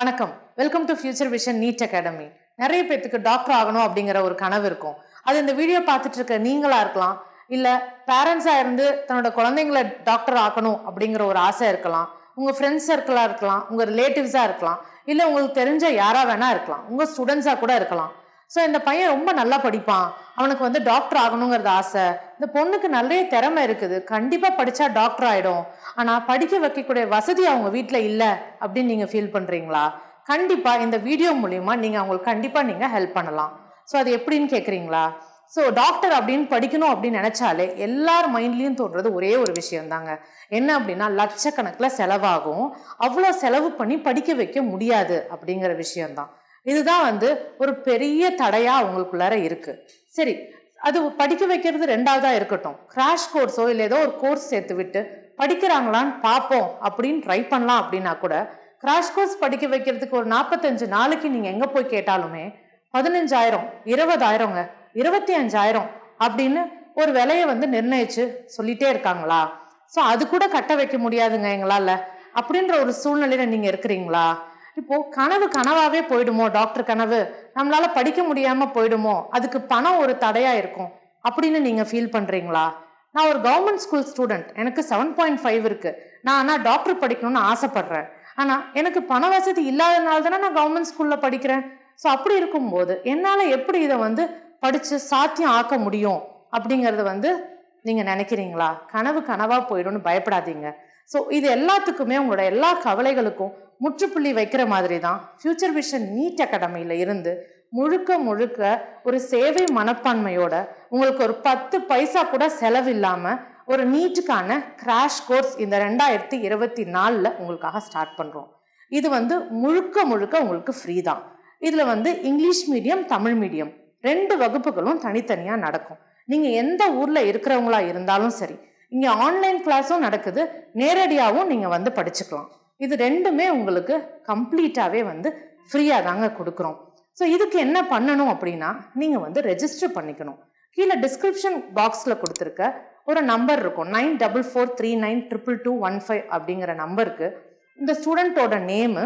வணக்கம். Welcome to future vision NEET academy நிறைய பேர்த்துக்கு டாக்டர் ஆகணும் அப்படிங்கிற ஒரு கனவு இருக்கும். அது இந்த வீடியோ பார்த்துட்டு இருக்க நீங்களா இருக்கலாம். இல்ல பேரண்ட்ஸா இருந்து தன்னோட குழந்தைங்களை டாக்டர் ஆக்கணும் அப்படிங்கிற ஒரு ஆசை இருக்கலாம். உங்க ஃப்ரெண்ட்ஸ் சர்க்கிளா இருக்கலாம். உங்க ரிலேட்டிவ்ஸா இருக்கலாம். இல்ல உங்களுக்கு தெரிஞ்ச யாரா வேணா இருக்கலாம். உங்க ஸ்டூடெண்ட்ஸா கூட இருக்கலாம். ஸோ இந்த பையன் ரொம்ப நல்லா படிப்பான். அவனுக்கு வந்து டாக்டர் ஆகணுங்கிறது ஆசை. இந்த பொண்ணுக்கு நிறைய திறமை இருக்குது. கண்டிப்பா படிச்சா டாக்டர் ஆயிடும். ஆனா படிக்க வைக்கக்கூடிய வசதி அவங்க வீட்டுல இல்ல அப்படின்னு நீங்க ஃபீல் பண்றீங்களா? கண்டிப்பா இந்த வீடியோ மூலியமா நீங்க அவங்களுக்கு கண்டிப்பா நீங்க ஹெல்ப் பண்ணலாம். ஸோ அது எப்படின்னு கேக்குறீங்களா? ஸோ டாக்டர் அப்படின்னு படிக்கணும் அப்படின்னு நினைச்சாலே எல்லார் மைண்ட்லயும் தோன்றது ஒரே ஒரு விஷயம் தாங்க என்ன அப்படின்னா லட்சக்கணக்கில் செலவாகும். அவ்வளோ செலவு பண்ணி படிக்க வைக்க முடியாது அப்படிங்கிற விஷயம்தான். இதுதான் வந்து ஒரு பெரிய தடையா அவங்களுக்குள்ளார இருக்கு. சரி அது படிக்க வைக்கிறது ரெண்டாவதா இருக்கட்டும். கிராஷ் கோர்ஸோ இல்லை ஏதோ ஒரு கோர்ஸ் சேர்த்து விட்டு படிக்கிறாங்களான்னு பார்ப்போம் அப்படின்னு ட்ரை பண்ணலாம் அப்படின்னா கூட கிராஷ் கோர்ஸ் படிக்க வைக்கிறதுக்கு ஒரு நாற்பத்தஞ்சு நாளைக்கு நீங்க எங்க போய் கேட்டாலுமே பதினஞ்சாயிரம் இருபதாயிரங்க இருபத்தி அஞ்சாயிரம் அப்படின்னு ஒரு விலையை வந்து நிர்ணயிச்சு சொல்லிட்டே இருக்காங்களா? ஸோ அது கூட கட்ட வைக்க முடியாதுங்க எங்களால். அப்படின்ற ஒரு சூழ்நிலையில நீங்க இருக்கிறீங்களா? இப்போ கனவு கனவாவே போயிடுமோ? டாக்டர் கனவு. நம்மளால படிக்க முடியாம போயிடுமோ? அதுக்கு பணம் ஒரு தடையா இருக்கும். அப்படின்னு நீங்க ஃபீல் பண்றீங்களா? நான் ஒரு கவர்மெண்ட் ஸ்கூல் ஸ்டூடெண்ட் எனக்கு செவன் பாயிண்ட் ஃபைவ் இருக்கு. நான் ஆனால் டாக்டர் படிக்கணும்னு ஆசைப்படுறேன். ஆனா எனக்கு பண வசதி இல்லாதனால தானே நான் கவர்மெண்ட் ஸ்கூல்ல படிக்கிறேன். ஸோ அப்படி இருக்கும்போது என்னால எப்படி இதை வந்து படிச்சு சாத்தியம் ஆக்க முடியும்? அப்படிங்கிறது வந்து நீங்க நினைக்கிறீங்களா? கனவு கனவா போயிடும்னு பயப்படாதீங்க. ஸோ இது எல்லாத்துக்குமே உங்களோட எல்லா கவலைகளுக்கும் முற்றுப்புள்ளி வைக்கிற மாதிரி தான் ஃபியூச்சர் விஷன் நீட் அகாடமியில் இருந்து முழுக்க முழுக்க ஒரு சேவை மனப்பான்மையோட உங்களுக்கு ஒரு பத்து பைசா கூட செலவில்லாமல் ஒரு நீட்டுக்கான கிராஷ் கோர்ஸ் இந்த ரெண்டாயிரத்தி இருபத்தி நாலில் உங்களுக்காக ஸ்டார்ட் பண்ணுறோம் இது வந்து முழுக்க முழுக்க உங்களுக்கு ஃப்ரீ தான். இதில் வந்து இங்கிலீஷ் மீடியம் தமிழ் மீடியம் ரெண்டு வகுப்புகளும் தனித்தனியாக நடக்கும். நீங்கள் எந்த ஊரில் இருக்கிறவங்களா இருந்தாலும் சரி இங்கே ஆன்லைன் கிளாஸும் நடக்குது. நேரடியாகவும் நீங்கள் வந்து படிச்சுக்கலாம். இது ரெண்டுமே உங்களுக்கு கம்ப்ளீட்டாகவே வந்து ஃப்ரீயாக தாங்க கொடுக்குறோம். ஸோ இதுக்கு என்ன பண்ணணும் அப்படின்னா நீங்கள் வந்து ரெஜிஸ்டர் பண்ணிக்கணும். கீழே டிஸ்கிரிப்ஷன் பாக்ஸில் கொடுத்துருக்க ஒரு நம்பர் இருக்கும். Nine double four three nine triple two one five அப்படிங்கிற நம்பருக்கு இந்த ஸ்டூடெண்ட்டோட நேமு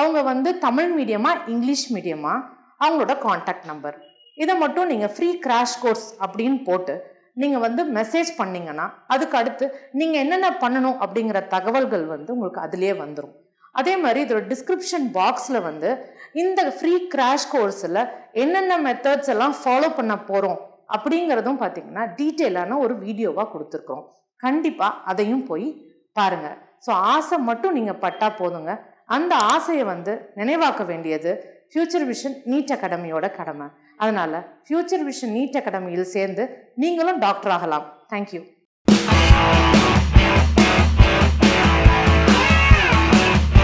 அவங்க வந்து தமிழ் மீடியமா இங்கிலீஷ் மீடியமா அவங்களோட காண்டாக்ட் நம்பர் இதை மட்டும் நீங்கள் ஃப்ரீ கிராஷ் கோர்ஸ் அப்படின்னு போட்டு நீங்கள் வந்து மெசேஜ் பண்ணீங்கன்னா அதுக்கு அடுத்து நீங்கள் என்னென்ன பண்ணணும் அப்படிங்கிற தகவல்கள் வந்து உங்களுக்கு அதுலேயே வந்துடும் அதே மாதிரி இதோட டிஸ்கிரிப்ஷன் பாக்ஸில் வந்து இந்த ஃப்ரீ கிராஷ் கோர்ஸில் என்னென்ன மெத்தட்ஸ் எல்லாம் ஃபாலோ பண்ண போகிறோம் அப்படிங்கிறதும் பார்த்தீங்கன்னா டீட்டெயிலான ஒரு வீடியோவாக கொடுத்துருக்கோம். கண்டிப்பாக அதையும் போய் பாருங்கள் ஸோ ஆசை மட்டும் நீங்கள் பட்டா போதுங்க. அந்த ஆசையை வந்து நினைவாக்க வேண்டியது ஃபியூச்சர் விஷன் நீட் அகாடமியோட கடமை. அதனால் ஃப்யூச்சர் விஷன் நீட் அகாடமியில் சேர்ந்து நீங்களும் டாக்டர் ஆகலாம். தேங்க்யூ